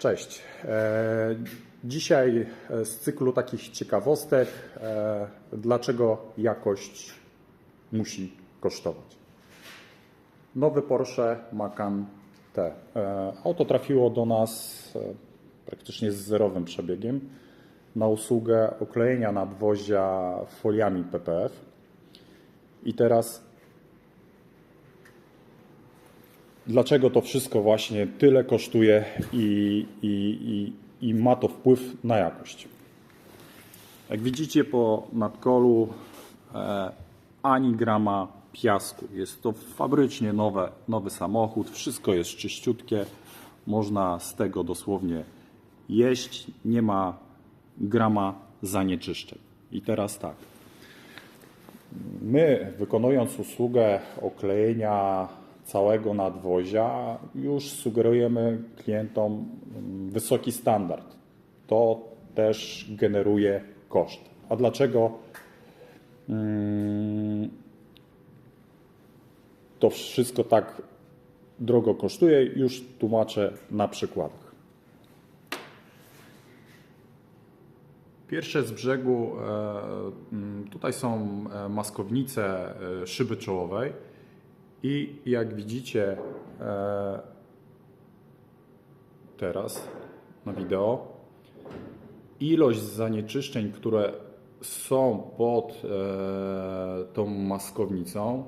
Cześć. E, Dzisiaj z cyklu takich ciekawostek, e, dlaczego jakość musi kosztować. Nowy Porsche Macan T. E, Auto trafiło do nas praktycznie z zerowym przebiegiem na usługę oklejenia nadwozia foliami PPF. I teraz dlaczego to wszystko właśnie tyle kosztuje i, i, i, i ma to wpływ na jakość. Jak widzicie po nadkolu e, ani grama piasku. Jest to fabrycznie nowe, nowy samochód, wszystko jest czyściutkie, można z tego dosłownie jeść, nie ma grama zanieczyszczeń. I teraz tak. My, wykonując usługę oklejenia całego nadwozia, już sugerujemy klientom wysoki standard. To też generuje koszt. A dlaczego mm, to wszystko tak drogo kosztuje? Już tłumaczę na przykładach. Pierwsze z brzegu, e, tutaj są e, maskownice e, szyby czołowej i jak widzicie e, teraz na wideo, ilość zanieczyszczeń, które są pod e, tą maskownicą,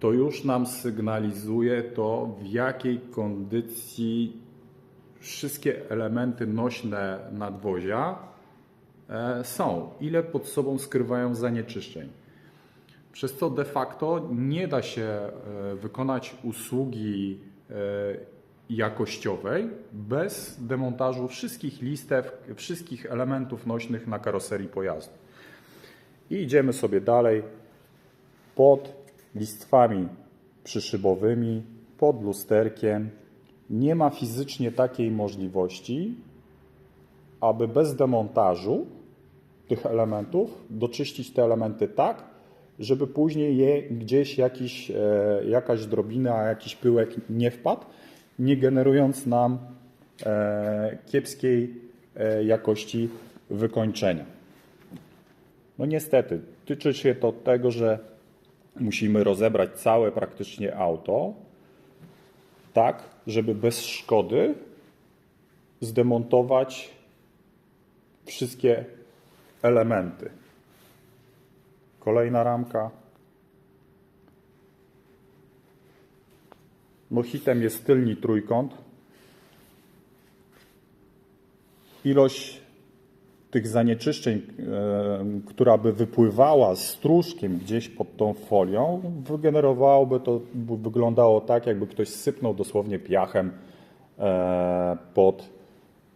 to już nam sygnalizuje to, w jakiej kondycji wszystkie elementy nośne nadwozia e, są, ile pod sobą skrywają zanieczyszczeń. Przez co de facto nie da się e, wykonać usługi e, jakościowej bez demontażu wszystkich listew, wszystkich elementów nośnych na karoserii pojazdu. I idziemy sobie dalej pod listwami przyszybowymi, pod lusterkiem. Nie ma fizycznie takiej możliwości, aby bez demontażu tych elementów doczyścić te elementy tak, żeby później je gdzieś jakiś, e, jakaś drobina, jakiś pyłek nie wpadł, nie generując nam e, kiepskiej e, jakości wykończenia. No niestety, tyczy się to tego, że musimy rozebrać całe praktycznie auto, tak, żeby bez szkody zdemontować wszystkie elementy. Kolejna ramka. No hitem jest tylni trójkąt. Ilość tych zanieczyszczeń, e, która by wypływała stróżkiem gdzieś pod tą folią, wygenerowałoby to, wyglądało tak, jakby ktoś sypnął dosłownie piachem e, pod,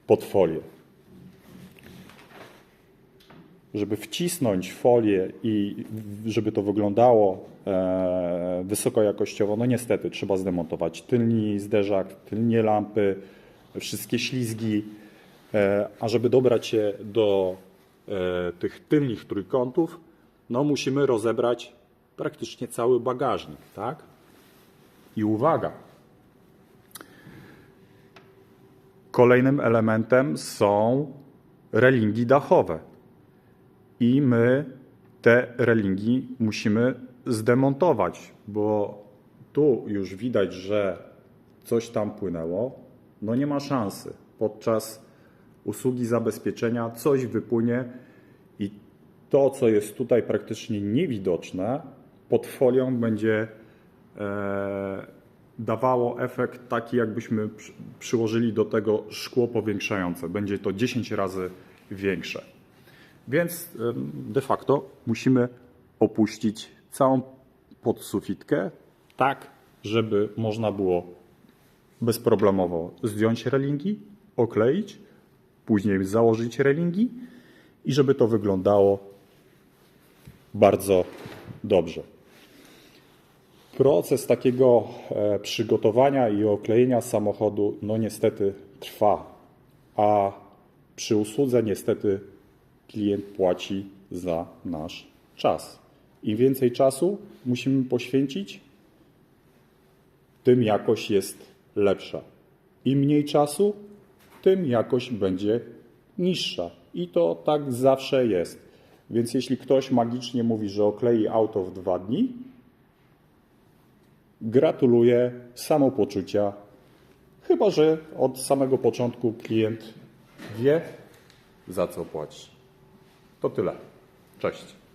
pod folię żeby wcisnąć folię i żeby to wyglądało e, wysokojakościowo, no niestety trzeba zdemontować tylni zderzak, tylnie lampy, wszystkie ślizgi, e, a żeby dobrać się do e, tych tylnych trójkątów, no musimy rozebrać praktycznie cały bagażnik, tak? I uwaga, kolejnym elementem są relingi dachowe i my te relingi musimy zdemontować, bo tu już widać, że coś tam płynęło. No nie ma szansy. Podczas usługi zabezpieczenia coś wypłynie i to, co jest tutaj praktycznie niewidoczne, pod folią będzie e, dawało efekt taki, jakbyśmy przyłożyli do tego szkło powiększające. Będzie to 10 razy większe. Więc de facto musimy opuścić całą podsufitkę tak, żeby można było bezproblemowo zdjąć relingi, okleić, później założyć relingi i żeby to wyglądało bardzo dobrze. Proces takiego e, przygotowania i oklejenia samochodu no niestety trwa, a przy usłudze niestety klient płaci za nasz czas. Im więcej czasu musimy poświęcić, tym jakość jest lepsza. Im mniej czasu, tym jakość będzie niższa. I to tak zawsze jest. Więc jeśli ktoś magicznie mówi, że oklei auto w dwa dni, gratuluję samopoczucia. Chyba, że od samego początku klient wie, za co płaci. To tyle. Cześć.